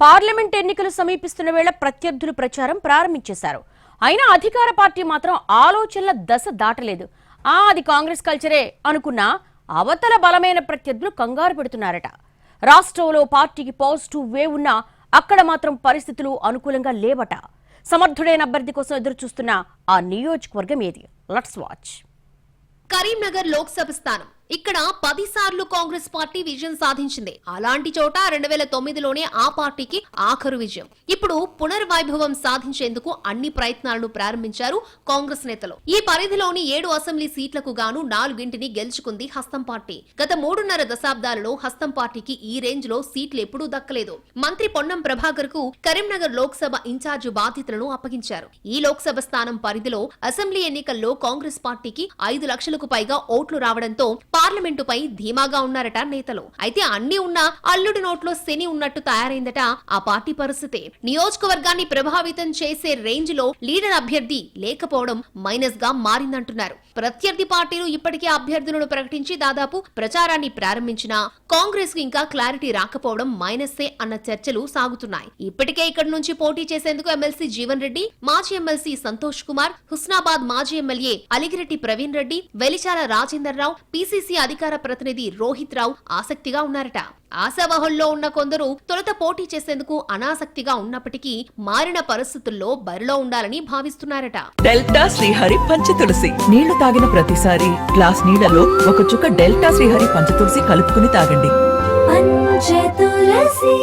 Parliament ఎన్నికలు సమీపిస్తున్న వేళ ప్రత్యర్థులు ప్రచారం ప్రారంభించేశారు. అయినా అధికార పార్టీ మాత్రం ఆలోచనల దశ దాటలేదు. ఆ అది కాంగ్రెస్ కల్చరే అనుకున్నా అవతల బలమైన ప్రత్యర్థులు కంగారు పెడుతున్నారట. రాష్ట్రంలో పార్టీకి పాజిటివ్ వేవ్ ఉన్నా అక్కడ మాత్రం పరిస్థితులు అనుకూలంగా లేవట. సమర్థుడైన అభ్యర్థి కోసం ఎదురు చూస్తున్న ఆ నియోజకవర్గం ఏది? Let's watch. కరీంనగర్ లోక్సభ స్థానం. ఇక్కడ పది సార్లు కాంగ్రెస్ పార్టీ విజయం సాధించింది. అలాంటి చోట రెండు వేల తొమ్మిదిలోనే ఆ పార్టీకి ఆఖరు విజయం. ఇప్పుడు పునర్వైభవం సాధించేందుకు అన్ని ప్రయత్నాలను ప్రారంభించారు కాంగ్రెస్ నేతలు. ఈ పరిధిలోని ఏడు అసెంబ్లీ సీట్లకు గాను నాలుగింటిని గెలుచుకుంది హస్తం పార్టీ. గత మూడున్నర దశాబ్దాలలో హస్తం పార్టీకి ఈ రేంజ్లో సీట్లు ఎప్పుడూ దక్కలేదు. మంత్రి పొన్నం ప్రభాకర్కు కరీంనగర్ లోక్సభ ఇన్ఛార్జ్ బాధ్యతలను అప్పగించారు. ఈ లోక్సభ స్థానం పరిధిలో అసెంబ్లీ ఎన్నికల్లో కాంగ్రెస్ పార్టీకి ఐదు లక్షలకు పైగా ఓట్లు రావడంతో పార్లమెంటుపై ధీమాగా ఉన్నారట నేతలు. అయితే అన్ని ఉన్నా అల్లుడి నోట్లో శని ఉన్నట్టు తయారైందట ఆ పార్టీ పరిస్థితి. నియోజకవర్గాన్ని ప్రభావితం చేసే రేంజ్లో లీడర్ అభ్యర్థి లేకపోవడం మైనస్గా మారిందంటున్నారు. ప్రత్యర్థి పార్టీలు ఇప్పటికే అభ్యర్థులను ప్రకటించి దాదాపు ప్రచారాన్ని ప్రారంభించినా కాంగ్రెస్కు ఇంకా క్లారిటీ రాకపోవడం మైనస్సే అన్న చర్చలు సాగుతున్నాయి. ఇప్పటికే ఇక్కడి నుంచి పోటీ చేసేందుకు ఎమ్మెల్సీ జీవన్ రెడ్డి మాజీ ఎమ్మెల్సీ సంతోష్ కుమార్ హుస్నాబాద్ మాజీ ఎమ్మెల్యే అలిగిరెడ్డి ప్రవీణ్ రెడ్డి వెలిచాల రాజేందర్ రావు పీసీసీ అధికార ప్రతినిధి రోహిత్ రావు ఆసక్తిగా ఉన్నారట. ఆశావహంలో ఉన్న కొందరు తొలుత పోటీ చేసేందుకు అనాసక్తిగా ఉన్నప్పటికీ మారిన పరిస్థితుల్లో బరిలో ఉండాలని భావిస్తున్నారట. డెల్టా శ్రీహరి పంచతులసి. నీళ్ళు తాగిన ప్రతిసారి గ్లాస్ నీళ్ళలో ఒక చుక్క డెల్టా శ్రీహరి పంచతులసి కలుపుకుని తాగండి. పంచతులసి.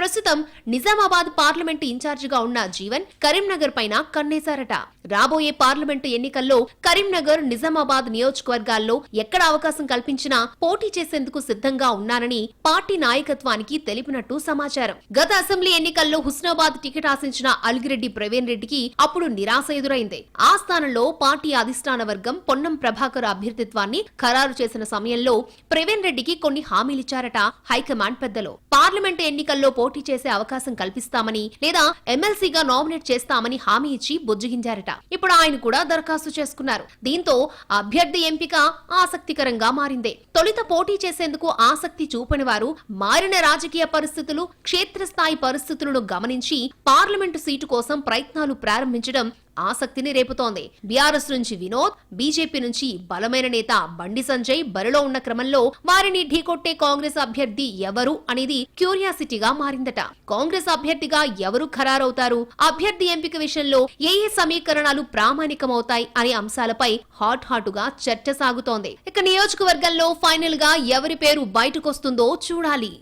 ప్రస్తుతం నిజామాబాద్ పార్లమెంటు ఇన్ఛార్జిగా ఉన్న జీవన్ కరీంనగర్ పైన కన్నేశారట. రాబోయే పార్లమెంటు ఎన్నికల్లో కరీంనగర్ నిజామాబాద్ నియోజకవర్గాల్లో ఎక్కడ అవకాశం కల్పించినా పోటీ చేసేందుకు సిద్ధంగా ఉన్నారని పార్టీ నాయకత్వానికి తెలిపినట్టు సమాచారం. గత అసెంబ్లీ ఎన్నికల్లో హుస్నాబాద్ టికెట్ ఆశించిన అలిగిరెడ్డి ప్రవీణ్ రెడ్డికి అప్పుడు నిరాశ ఎదురైంది. ఆ స్థానంలో పార్టీ అధిష్టాన వర్గం పొన్నం ప్రభాకర్ అభ్యర్థిత్వాన్ని ఖరారు చేసిన సమయంలో ప్రవీణ్ రెడ్డికి కొన్ని హామీలిచ్చారట హైకమాండ్ పెద్దలు. పార్లమెంటు ఎన్నికల్లో పోటీ పోటీ చేసే అవకాశం కల్పిస్తామని లేదా ఎమ్మెల్సీగా నామినేట్ చేస్తామని హామీ ఇచ్చి బుజ్జగించారట. ఇప్పుడు ఆయన కూడా దరఖాస్తు చేసుకున్నారు. దీంతో అభ్యర్థి ఎంపిక ఆసక్తికరంగా మారింది. తొలుత పోటీ చేసేందుకు ఆసక్తి చూపని వారు మారిన రాజకీయ పరిస్థితులు క్షేత్రస్థాయి పరిస్థితులను గమనించి పార్లమెంటు సీటు కోసం ప్రయత్నాలు ప్రారంభించడం ఆసక్తిని రేపుతోంది. బీఆర్ఎస్ నుంచి వినోద్ బీజేపీ నుంచి బలమైన నేత బండి సంజయ్ బరిలో ఉన్న క్రమంలో వారిని ఢీకొట్టే కాంగ్రెస్ అభ్యర్థి ఎవరు అనేది క్యూరియాసిటీగా మారిందట. కాంగ్రెస్ అభ్యర్థిగా ఎవరు ఖరారవుతారు? అభ్యర్థి ఎంపిక విషయంలో ఏ ఏ సమీకరణాలు ప్రామాణికమవుతాయి అనే అంశాలపై హాట్ హాటుగా చర్చ సాగుతోంది. ఇక నియోజకవర్గంలో ఫైనల్గా ఎవరి పేరు బయటకొస్తుందో చూడాలి.